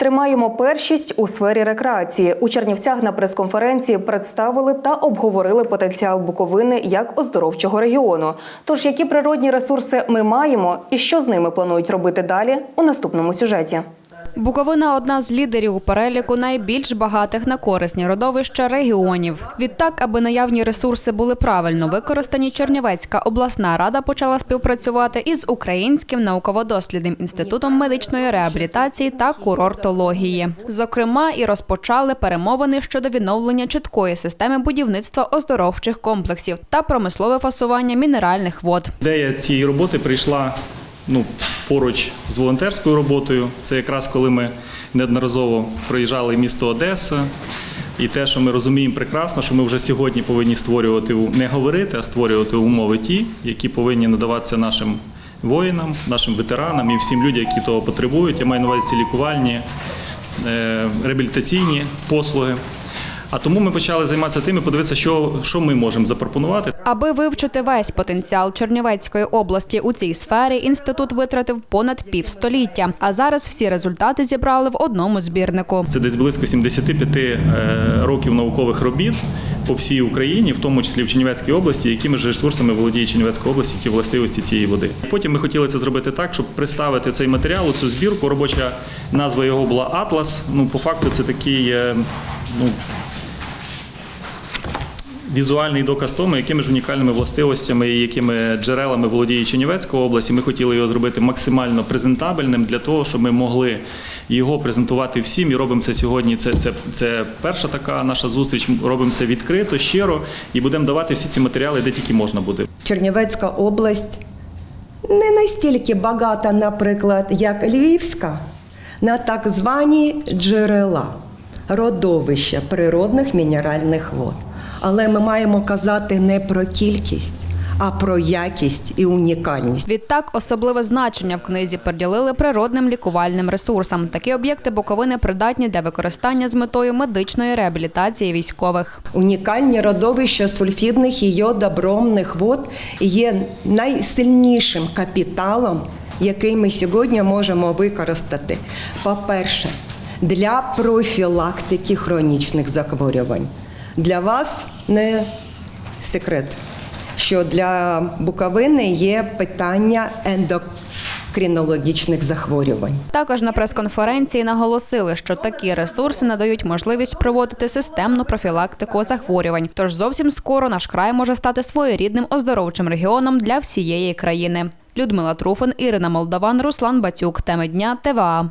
Тримаємо першість у сфері рекреації. У Чернівцях на прес-конференції представили та обговорили потенціал Буковини як оздоровчого регіону. Тож, які природні ресурси ми маємо і що з ними планують робити далі у наступному сюжеті. Буковина одна з лідерів у переліку найбільш багатих на корисні родовища регіонів. Відтак, аби наявні ресурси були правильно використані, Чернівецька обласна рада почала співпрацювати із Українським науково-дослідним інститутом медичної реабілітації та курортології. Зокрема, і розпочали перемовини щодо відновлення чіткої системи будівництва оздоровчих комплексів та промислове фасування мінеральних вод. Ідея цієї роботи прийшла ну, поруч з волонтерською роботою. Це якраз коли ми неодноразово проїжджали місто Одеса. І те, що ми розуміємо прекрасно, що ми вже сьогодні повинні створювати не говорити, а створювати умови ті, які повинні надаватися нашим воїнам, нашим ветеранам і всім людям, які того потребують. Я маю на увазі лікувальні, е, реабілітаційні послуги. А тому ми почали займатися тим і подивитися, що, що ми можемо запропонувати. Аби вивчити весь потенціал Чернівецької області у цій сфері, інститут витратив понад півстоліття. А зараз всі результати зібрали в одному збірнику. Це десь близько 75 е, років наукових робіт по всій Україні, в тому числі в Чернівецькій області, якими ж ресурсами володіє Чернівецька область, які властивості цієї води. Потім ми хотіли це зробити так, щоб представити цей матеріал, у цю збірку. Робоча назва його була Атлас. Ну, по факту, це такий. е, Ну, Візуальний доказ тому, якими ж унікальними властивостями і якими джерелами володіє Чернівецька область. І ми хотіли його зробити максимально презентабельним для того, щоб ми могли його презентувати всім. І робимо це сьогодні. Це, це, це перша така наша зустріч. Робимо це відкрито, щиро і будемо давати всі ці матеріали, де тільки можна буде. Чернівецька область не настільки багата, наприклад, як Львівська, на так звані джерела, родовища природних мінеральних вод. Але ми маємо казати не про кількість, а про якість і унікальність. Відтак, особливе значення в книзі приділили природним лікувальним ресурсам. Такі об'єкти Буковини придатні для використання з метою медичної реабілітації військових. Унікальні родовища сульфідних і йодобромних вод є найсильнішим капіталом, який ми сьогодні можемо використати. По-перше, для профілактики хронічних захворювань. Для вас не секрет, що для Буковини є питання ендокринологічних захворювань. Також на прес-конференції наголосили, що такі ресурси надають можливість проводити системну профілактику захворювань. Тож зовсім скоро наш край може стати своєрідним оздоровчим регіоном для всієї країни. Людмила Труфан, Ірина Молдаван, Руслан Батюк. Теми дня ТВА.